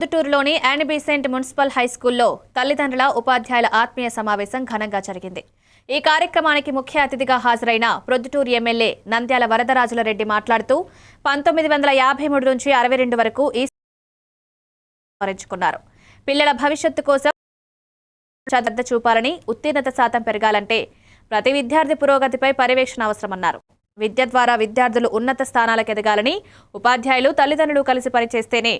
పొద్దుటూరులోని యానిబీసెంట్ municipal high స్కూల్లో తల్లిదండ్రుల ఉపాధ్యాయుల ఆత్మీయ సమావేశం ఘనంగా జరిగింది. ఈ కార్యక్రమానికి ముఖ్య అతిథిగా హాజరైన ప్రొద్దుటూరు ఎమ్మెల్యే నంద్యాల వరదరాజుల రెడ్డి మాట్లాడుతూ పంతొమ్మిది వందల యాభై మూడు నుంచి అరవై రెండు వరకు ఈ స్మరించుకున్నారు. పిల్లల భవిష్యత్తు కోసం శ్రద్ధ చూపాలని ఉత్తీర్ణత శాతం పెరగాలంటే ప్రతి విద్యార్థి పురోగతిపై పర్యవేక్షణ అవసరమన్నారు. విద్య ద్వారా విద్యార్థులు ఉన్నత స్థానాలకు ఎదగాలని ఉపాధ్యాయులు తల్లిదండ్రులు కలిసి పనిచేస్తేనే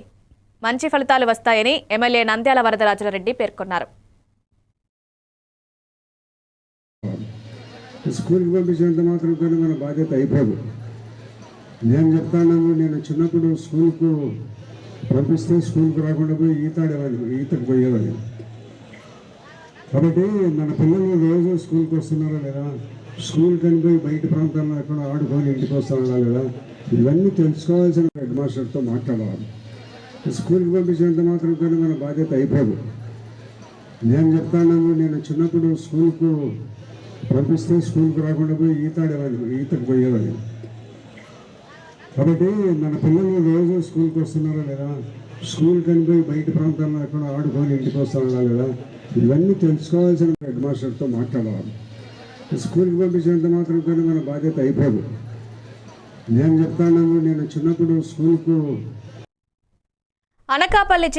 మంచి ఫలితాలు వస్తాయని ఎమ్మెల్యే నంద్యాల వరదరాజులరెడ్డి పేర్కొన్నారు. స్కూల్కి పంపించినంత మాత్రం కానీ మన బాధ్యత అయిపోదు. నేను చెప్తాను నేను చిన్నప్పుడు స్కూల్కు పంపిస్తే స్కూల్కి రాకుండా పోయి ఈత ఆడేవాడిని ఈతకు పోయేవాడిని. కాబట్టి మన పిల్లలు రోజు స్కూల్కి వస్తున్నారా లేదా? స్కూల్ కనిపోయి బయట ప్రాంతాల్లో ఎక్కడ ఆడుకొని ఇంటికి వస్తున్నారా లేదా? ఇవన్నీ తెలుసుకోవాల్సిన హెడ్ మాస్టర్తో మాట్లాడాలి స్కూల్కి పంపించినంత మాత్రం కానీ మన బాధ్యత అయిపోదు. నేను చెప్తాను నేను చిన్నప్పుడు స్కూల్కు పంపిస్తే స్కూల్కి రాకుండా పోయి ఈతాడేవాడిని ఈతకు పోయేవాడిని. కాబట్టి మన పిల్లలు రోజు స్కూల్కి వస్తున్నారా లేదా? స్కూల్ కనిపోయి బయట ప్రాంతాల్లో ఎక్కడ ఆడుకొని ఇంటికి వస్తున్నారా లేదా? ఇవన్నీ తెలుసుకోవాల్సిన హెడ్ మాస్టర్తో మాట్లాడాలి స్కూల్కి పంపించినంత మాత్రం కానీ మన బాధ్యత అయిపోదు. నేను చెప్తాను నేను చిన్నప్పుడు స్కూల్కు అనకాపల్లి